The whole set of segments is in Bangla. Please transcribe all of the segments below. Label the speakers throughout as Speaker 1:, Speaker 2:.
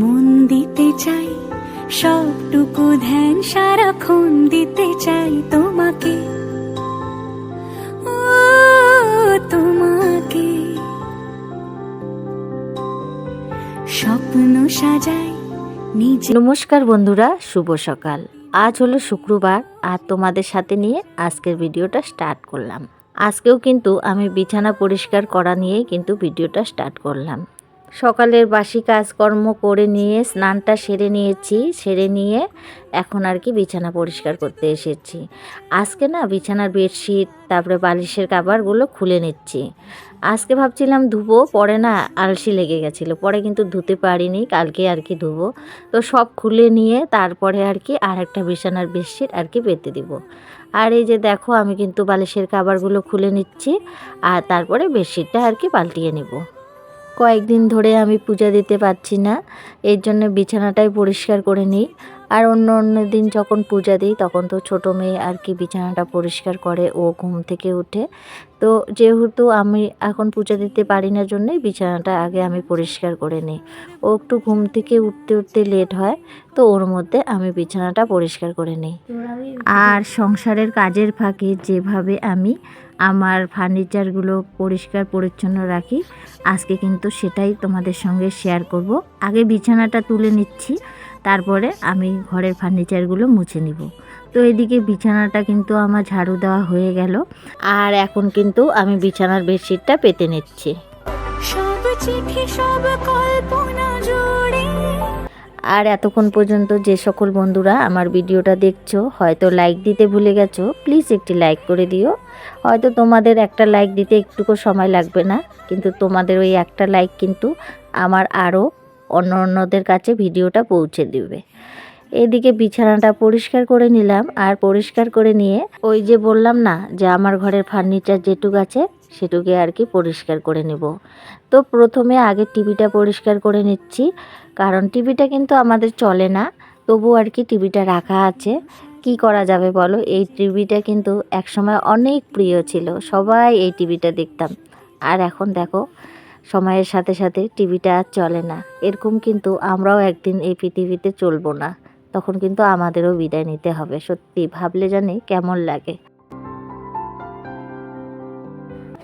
Speaker 1: মন দিতে চাই, সবটুকু ধ্যান সারাক্ষণ দিতে চাই তোমাকে। তোমাকে। স্বপ্ন সাজাই নিজে।
Speaker 2: নমস্কার বন্ধুরা, শুভ সকাল। আজ হলো শুক্রবার, আর তোমাদের সাথে নিয়ে আজকের ভিডিওটা স্টার্ট করলাম। আজকেও কিন্তু আমি বিছানা পরিষ্কার করা নিয়েই কিন্তু ভিডিওটা স্টার্ট করলাম। সকালের বাসি কাজকর্ম করে নিয়ে স্নানটা সেরে নিয়েছি, সেরে নিয়ে এখন আর কি বিছানা পরিষ্কার করতে এসেছি। আজকে না বিছানার বেডশিট, তারপরে বালিশের কাবারগুলো খুলে নিচ্ছি। আজকে ভাবছিলাম ধুবো, পরে না আলসি লেগে গেছিল, পরে কিন্তু ধুতে পারিনি, কালকে আর কি ধুবো। তো সব খুলে নিয়ে তারপরে আর কি আর একটা বিছানার বেডশিট আর কি পেতে দিব। আর এই যে দেখো, আমি কিন্তু বালিশের কাবারগুলো খুলে নিচ্ছি, আর তারপরে বেডশিটটা আর কি পাল্টিয়ে নেব। কয়েকদিন ধরে আমি পূজা দিতে পারছি না। এর জন্য বিছানাটাই পরিষ্কার করে নিই। আর অন্য অন্য দিন যখন পূজা দিই, তখন তো ছোটো মেয়ে আর কি বিছানাটা পরিষ্কার করে, ও ঘুম থেকে উঠে। তো যেহেতু আমি এখন পূজা দিতে পারি না জন্যই বিছানাটা আগে আমি পরিষ্কার করে নিই। ও একটু ঘুম থেকে উঠতে উঠতে লেট হয়, তো ওর মধ্যে আমি বিছানাটা পরিষ্কার করে নিই। আর সংসারের কাজের ফাঁকে যেভাবে আমি আমার ফার্নিচারগুলো পরিষ্কার, পরিচ্ছন্ন রাখি। আজকে কিন্তু সেটাই তোমাদের সঙ্গে শেয়ার করব। আগে বিছানাটা তুলে নিচ্ছি, তারপরে আমি ঘরের ফার্নিচারগুলো মুছে নিব। তো এদিকে বিছানাটা কিন্তু আমার ঝাড়ু দেওয়া হয়ে গেল, আর এখন কিন্তু আমি বিছানার বেডশিটটা পেতে নিচ্ছি।
Speaker 1: সব চিঠি, সব কল্পনা
Speaker 2: আর এতক্ষণ পর্যন্ত যে সকল বন্ধুরা আমার ভিডিওটা দেখছ, হয়তো লাইক দিতে ভুলে গেছো প্লিজ একটি লাইক করে দিও। হয়তো তোমাদের একটা লাইক দিতে একটুকু সময় লাগবে না, কিন্তু তোমাদের ওই একটা লাইক কিন্তু আমার আরও অন্য অন্যদের কাছে ভিডিওটা পৌঁছে দিবে। এদিকে বিছানাটা পরিষ্কার করে নিলাম, আর পরিষ্কার করে নিয়ে ওই যে বললাম না যে আমার ঘরের ফার্নিচার যেটুক আছে সেটুকে আর কি পরিষ্কার করে নেব। তো প্রথমে আগে টিভিটা পরিষ্কার করে নিচ্ছি, কারণ টিভিটা কিন্তু আমাদের চলে না তবু আর কি টিভিটা রাখা আছে। কি করা যাবে বলো? এই টিভিটা কিন্তু একসময় অনেক প্রিয় ছিল, সবাই এই টিভিটা দেখতাম। আর এখন দেখো, সময়ের সাথে সাথে টিভিটা আর চলে না। এরকম কিন্তু আমরাও একদিন এই পৃথিবীতে চলবো না, তখন কিন্তু আমাদেরও বিদায় নিতে হবে, সত্যি। ভাবলে জানি কেমন লাগে।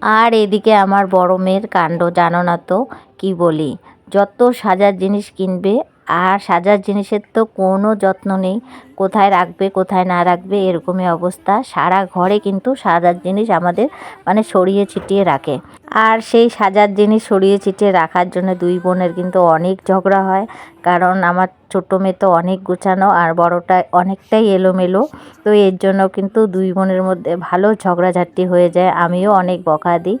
Speaker 2: আর এদিকে আমার বড় মেয়ের কাণ্ড, জানো না তো? কি বলি? যত সাজার জিনিস কিনবে, আর সাজার জিনিসের তো কোনো যত্ন নেই। কোথায় রাখবে, কোথায় না রাখবে, এরকমই অবস্থা। সারা ঘরে কিন্তু সাজার জিনিস আমাদের মানে সরিয়ে ছিটিয়ে রাখে। আর সেই সাজার জিনিস সরিয়ে ছিটিয়ে রাখার জন্য দুই বোনের কিন্তু অনেক ঝগড়া হয়। কারণ আমার ছোট মেয়ে তো অনেক গুছানো আর বড়টা অনেকটাই এলোমেলো। তো এর জন্য কিন্তু দুই বোনের মধ্যে ভালো ঝগড়াঝাটি হয়ে যায় আমিও অনেক বকা দিই।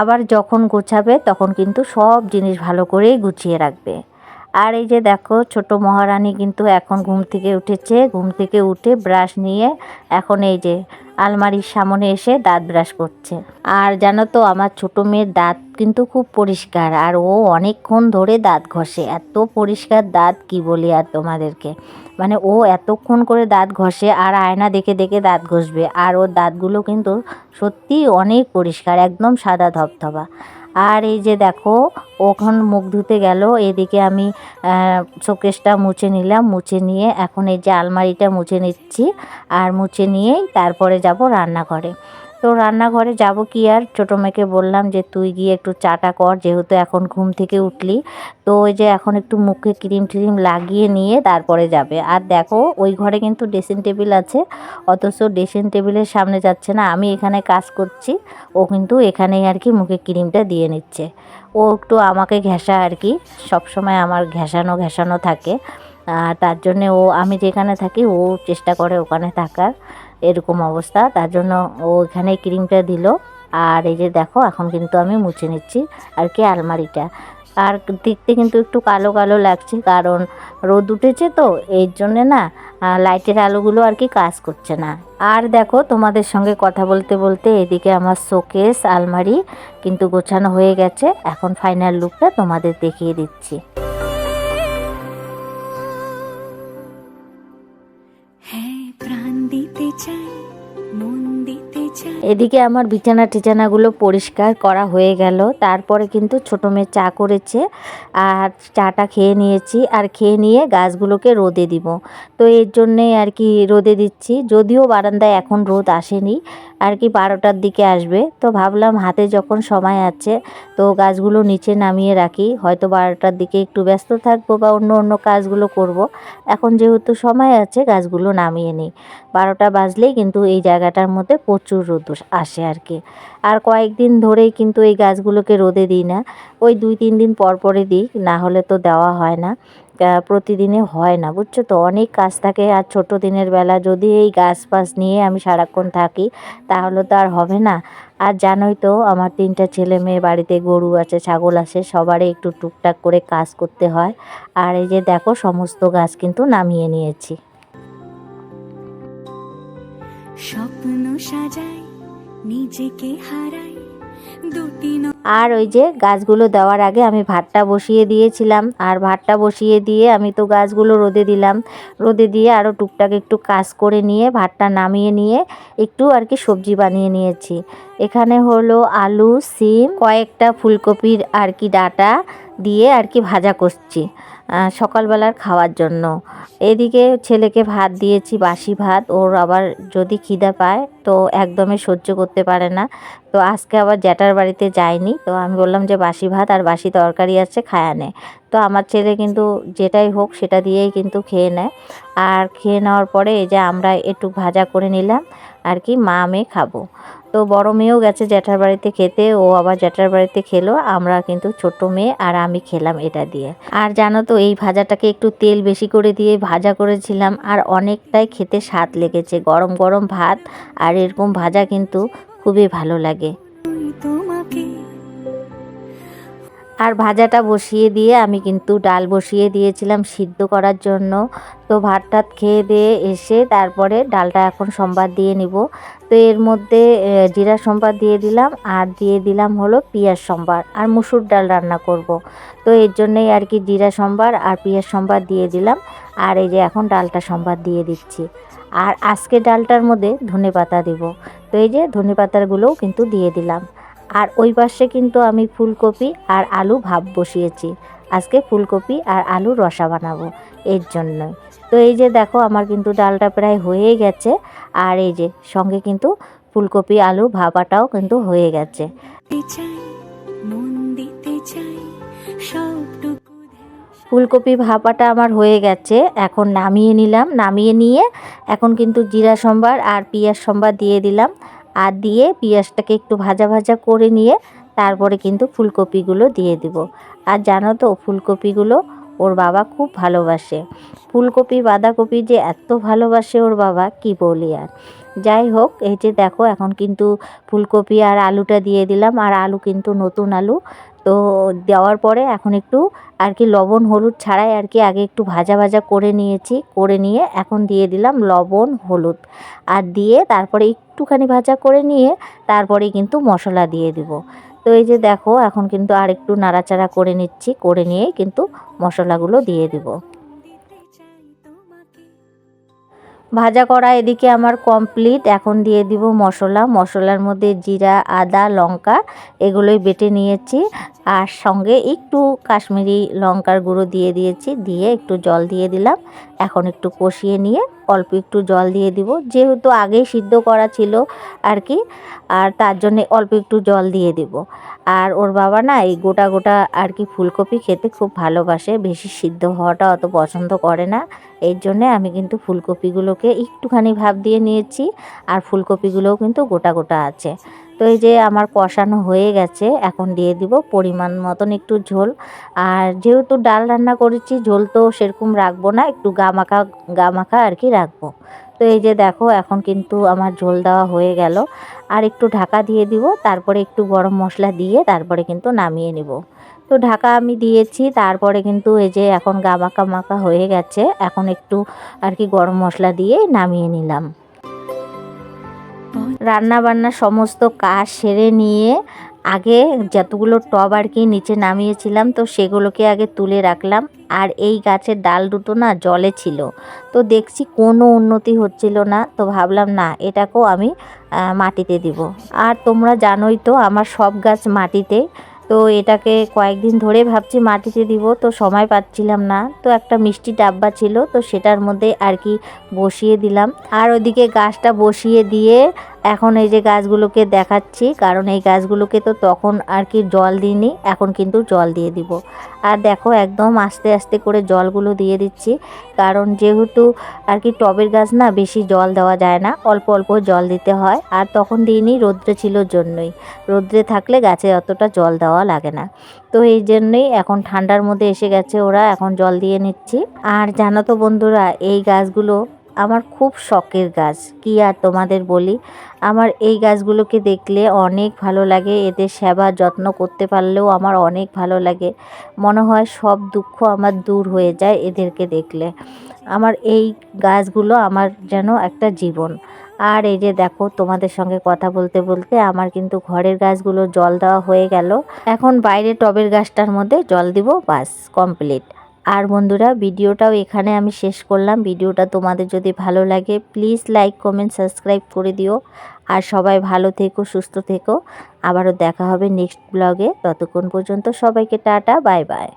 Speaker 2: আবার যখন গোছাবে তখন কিন্তু সব জিনিস ভালো করেই গুছিয়ে রাখবে। আর এই যে দেখো, ছোট মহারানী কিন্তু এখন ঘুম থেকে উঠেছে। ঘুম থেকে উঠে ব্রাশ নিয়ে এখন এই যে আলমারির সামনে এসে দাঁত ব্রাশ করছে। আর জানো তো, আমার ছোট মেয়ের দাঁত কিন্তু খুব পরিষ্কার আর ও অনেকক্ষণ ধরে দাঁত ঘষে। এত পরিষ্কার দাঁত, কি বলি আর তোমাদেরকে? মানে ও এতক্ষণ করে দাঁত ঘষে আর আয়না দেখে দেখে দাঁত ঘষবে। আর ওর দাঁতগুলো কিন্তু সত্যি অনেক পরিষ্কার, একদম সাদা ধবধবা। আর এই যে দেখো ওখান মুখ ধুতে গেল। এদিকে আমি শোকেসটা মুছে নিলাম, মুছে নিয়ে এখন এই যে আলমারিটা মুছে নিচ্ছি। আর মুছে নিয়েই তারপরে যাব রান্নাঘরে। তো রান্নাঘরে যাব কি আর? ছোটো মেয়েকে বললাম যে, তুই গিয়ে একটু চাটা কর, যেহেতু এখন ঘুম থেকে উঠলি। তো ওই যে এখন একটু মুখে ক্রিম ট্রিম লাগিয়ে নিয়ে তারপরে যাবে। আর দেখো, ওই ঘরে কিন্তু ড্রেসিং টেবিল আছে, অথচ ড্রেসিং টেবিলের সামনে যাচ্ছে না। আমি এখানে কাজ করছি, ও কিন্তু এখানেই আর কি মুখে ক্রিমটা দিয়ে নিচ্ছে। ও একটু আমাকে ঘেঁষা আর কি, সবসময় আমার ঘেঁষানো ঘেঁষানো থাকে। আর তার জন্যে ও, আমি যেখানে থাকি, ও চেষ্টা করে ওখানে থাকার। এরকম অবস্থা। তার জন্য ও এখানে ক্রিমটা দিল। আর এই যে দেখো, এখন কিন্তু আমি মুছে নিচ্ছি। আর কি আলমারিটা। আর দেখতে কিন্তু একটু কালো কালো লাগছে, কারণ রোদ উঠেছে তো, এর জন্যে না লাইটের আলোগুলো আর কি কাজ করছে না। আর দেখো, তোমাদের সঙ্গে কথা বলতে বলতে এদিকে আমার শোকেস আলমারি কিন্তু গোছানো হয়ে গেছে। এখন ফাইনাল লুকটা তোমাদের দেখিয়ে দিচ্ছি। এদিকে আমার বিছানা টিছানাগুলো পরিষ্কার করা হয়ে গেল। তারপরে কিন্তু ছোটো মেয়ে চা করেছে আর চাটা খেয়ে নিয়েছি আর খেয়ে নিয়ে গাছগুলোকে রোদে দিব। তো এর জন্যেই আর কি রোদে দিচ্ছি। যদিও বারান্দায় এখন রোদ আসেনি, আর কি বারোটার দিকে আসবে। তো ভাবলাম হাতে যখন সময় আছে তো গাছগুলো নিচে নামিয়ে রাখি। হয়তো বারোটার দিকে একটু ব্যস্ত থাকব বা অন্য অন্য কাজগুলো করব। এখন যেহেতু সময় আছে, গাছগুলো নামিয়ে নিই। বারোটা বাজলেই কিন্তু এই জায়গাটার মধ্যে প্রচুর রোদ আসে আর কি। আর কয়েকদিন ধরেই কিন্তু এই গাছগুলোকে রোদে দিই না। ওই দুই, তিন দিন পর পরে দিই, না হলে তো দেওয়া হয় না। প্রতিদিনে হয় না, বুঝছ তো? অনেক কাজ থাকে আর ছোট দিনের বেলা যদি এই গাছ ফাছ নিয়ে আমি সারাক্ষণ থাকি, তাহলে তো আর হবে না। আর জানোই তো, আমার তিনটা ছেলে মেয়ে বাড়িতে গরু আছে, ছাগল আছে, সবারই একটু টুকটাক করে কাজ করতে হয়। আর এই যে দেখো, সমস্ত গাছ কিন্তু নামিয়ে নিয়েছি।
Speaker 1: স্বপ্ন সাজাই নিজেকে হারাই। দুটি
Speaker 2: আর ওই যে গাছগুলো দেওয়ার আগে আমি ভাতটা বসিয়ে দিয়েছিলাম। আর ভাতটা বসিয়ে দিয়ে আমি তো গাছগুলো রোদে দিলাম। রোদে দিয়ে আরও টুকটাক একটু কাজ করে নিয়ে, ভাতটা নামিয়ে নিয়ে একটু আর কি সবজি বানিয়ে নিয়েছি। এখানে হলো আলু, সিম, কয়েকটা ফুলকপির আর কি ডাটা দিয়ে আর কি ভাজা করছি সকালবেলার খাওয়ার জন্য। এদিকে ছেলেকে ভাত দিয়েছি, বাসি ভাত। ওর আবার যদি খিদে পায় তো একদমই সহ্য করতে পারে না। তো আজকে আবার জ্যাঠার বাড়িতে যায়নি। তো আমি বললাম যে বাসি ভাত আর বাসি তরকারি আছে, খায়া নে। তো আমার ছেলে কিন্তু যেটাই হোক সেটা দিয়েই কিন্তু খেয়ে নেয়। আর খেয়ে নেওয়ার পরে এই যে আমরা একটু ভাজা করে নিলাম, আর কি মা আমি খাব। তো বড় মেয়েও গেছে জ্যাঠার বাড়িতে খেতে, ও আবার জ্যাঠার বাড়িতে খেলো, আমরা কিন্তু ছোট মেয়ে আর আমি খেলাম এটা দিয়ে। আর জানো তো, এই ভাজাটাকে একটু তেল বেশি করে দিয়ে ভাজা করেছিলাম, আর অনেকটাই খেতে স্বাদ লেগেছে, গরম গরম ভাত, আর এরকম ভাজা কিন্তু খুবই ভালো লাগে।
Speaker 1: তোমাকে
Speaker 2: আর ভাজাটা বসিয়ে দিয়ে আমি কিন্তু ডাল বসিয়ে দিয়েছিলাম সিদ্ধ করার জন্য। তো ভাত টাত খেয়ে দিয়ে এসে তারপরে ডালটা এখন সম্বাদ দিয়ে নিব। তো এর মধ্যে জিরা সম্বাদ দিয়ে দিলাম আর দিয়ে দিলাম হলো পেঁয়াজ সম্বার আর মুসুর ডাল রান্না করব। তো এর জন্যই আর কি জিরা সম্বার আর পেঁয়াজ সম্বার দিয়ে দিলাম আর এই যে এখন ডালটা সম্বাদ দিয়ে দিচ্ছি। আর আজকে ডালটার মধ্যে ধনে পাতা দেব। তো এই যে ধনে পাতাগুলোও কিন্তু দিয়ে দিলাম। আর ওই পাশে কিন্তু আমি ফুলকপি আর আলু ভাপ বসিয়েছি। আজকে ফুলকপি আর আলু রসা বানাবো এর জন্যই। তো এই যে দেখো আমার কিন্তু ডালটা প্রায় হয়ে গেছে আর এই যে সঙ্গে কিন্তু ফুলকপি আলু ভাপাটাও কিন্তু হয়ে গেছে। ফুলকপি ভাপাটা আমার হয়ে গেছে এখন নামিয়ে নিলাম। নামিয়ে নিয়ে এখন কিন্তু জিরা সম্বার আর পেঁয়াজ সম্বার দিয়ে দিলাম। আর দিয়ে পেঁয়াজটাকে একটু ভাজা ভাজা করে নিয়ে তারপরে কিন্তু ফুলকপিগুলো দিয়ে দিব। আর জানো তো, ফুলকপিগুলো ওর বাবা খুব ভালোবাসে। ফুলকপি, বাঁধাকপি যে এত ভালোবাসে ওর বাবা, কি বলি আর। যাই হোক, এই যে দেখো, এখন কিন্তু ফুলকপি আর আলুটা দিয়ে দিলাম। আর আলু কিন্তু নতুন আলু তো দেওয়ার পরে এখন একটু আর কি লবণ, হলুদ ছাড়াই আর কি আগে একটু ভাজা ভাজা করে নিয়েছি, করে নিয়ে এখন দিয়ে দিলাম লবণ, হলুদ। আর দিয়ে তারপরে একটুখানি ভাজা করে নিয়ে তারপরে কিন্তু মশলা দিয়ে দিব। তো এই যে দেখো, এখন কিন্তু আর একটু নাড়াচাড়া করে নিচ্ছি, করে নিয়ে কিন্তু মশলাগুলো দিয়ে দিব। ভাজা করা এদিকে আমার কমপ্লিট এখন দিয়ে দিব মশলা। মশলার মধ্যে জিরা, আদা, লঙ্কা এগুলোই বেটে নিয়েছি। আর সঙ্গে একটু কাশ্মীরি লঙ্কার গুঁড়ো দিয়ে দিয়েছি। দিয়ে একটু জল দিয়ে দিলাম। এখন একটু কষিয়ে নিয়ে অল্প একটু জল দিয়ে দিব। যেহেতু আগেই সিদ্ধ করা ছিল আর কি, আর তার জন্য অল্প একটু জল দিয়ে দিব। আর ওর বাবা না এই গোটা গোটা আর কি ফুলকপি খেতে খুব ভালোবাসে। বেশি সিদ্ধ হওয়াটা অত পছন্দ করে না। এর জন্যে আমি কিন্তু ফুলকপিগুলোকে একটুখানি ভাব দিয়ে নিয়েছি আর ফুলকপিগুলোও কিন্তু গোটা গোটা আছে। তো এই যে আমার কষানো হয়ে গেছে, এখন দিয়ে দিব পরিমাণ মতন একটু ঝোল। আর যেহেতু ডাল রান্না করেছি, ঝোল তো সেরকম রাখব না, একটু গামাখা গামাখা আর কি রাখব। তো এই যে দেখো, এখন কিন্তু আমার ঝোল দেওয়া হয়ে গেল। আর একটু ঢাকা দিয়ে দিব, তারপরে একটু গরম মশলা দিয়ে তারপরে কিন্তু নামিয়ে নিব। তো ঢাকা আমি দিয়েছি, তারপরে কিন্তু এই যে এখন গামাকা মাখা হয়ে গেছে, এখন একটু আর কি গরম মশলা দিয়ে নামিয়ে নিলাম। রান্না বান্না সমস্ত কাজ সেরে নিয়ে আগে যতগুলো টব আর কি নিচে নামিয়েছিলাম, তো সেগুলোকে আগে তুলে রাখলাম। আর এই গাছের ডাল দুটো না জলে ছিল, তো দেখছি কোনো উন্নতি হচ্ছিল না, তো ভাবলাম না, এটাকেও আমি মাটিতে দিব। আর তোমরা জানোই তো, আমার সব গাছ মাটিতে তো এটাকে কয়েকদিন ধরে ভাবছি মাটিতে দিব, তো সময় পাচ্ছিলাম না। তো একটা মিষ্টি ডাব্বা ছিল, তো সেটার মধ্যে আর কি বসিয়ে দিলাম। আর ওদিকে গাছটা বসিয়ে দিয়ে এখন এই যে গাছগুলোকে দেখাচ্ছি, কারণ এই গাছগুলোকে তো তখন আর কি জল দিইনি, এখন কিন্তু জল দিয়ে দিব। আর দেখো একদম আস্তে আস্তে করে জলগুলো দিয়ে দিচ্ছি, কারণ যেহেতু আর কি টবের গাছ না বেশি জল দেওয়া যায় না, অল্প অল্প জল দিতে হয়। আর তখন দিইনি রৌদ্রে ছিল জন্যই, রৌদ্রে থাকলে গাছে অতটা জল দেওয়া লাগে না। তো এই জন্যই এখন ঠান্ডার মধ্যে এসে গেছে ওরা, এখন জল দিয়ে নিচ্ছি। আর জানো তো বন্ধুরা, এই গাছগুলো আমার খুব শখের গাছ। কি আর তোমাদের বলি? আমার এই গাছগুলোকে দেখলে অনেক ভালো লাগে। এদের সেবা যত্ন করতে পারলেও আমার অনেক ভালো লাগে। মনে হয় সব দুঃখ আমার দূর হয়ে যায় এদেরকে দেখলে। আমার এই গাছগুলো আমার যেন একটা জীবন। আর এই যে দেখো, তোমাদের সঙ্গে কথা বলতে বলতে আমার কিন্তু ঘরের গাছগুলো জল দেওয়া হয়ে গেল। এখন বাইরে টবের গাছটার মধ্যে জল দিব, বাস কমপ্লিট আর বন্ধুরা, ভিডিওটাও এখানে আমি শেষ করলাম। ভিডিওটা তোমাদের যদি ভালো লাগে প্লিজ লাইক কমেন্ট সাবস্ক্রাইব করে দিও। আর সবাই ভালো থেকো, সুস্থ থেকো। আবারও দেখা হবে নেক্সট ব্লগে ততক্ষণ পর্যন্ত সবাইকে টাটা বাই বাই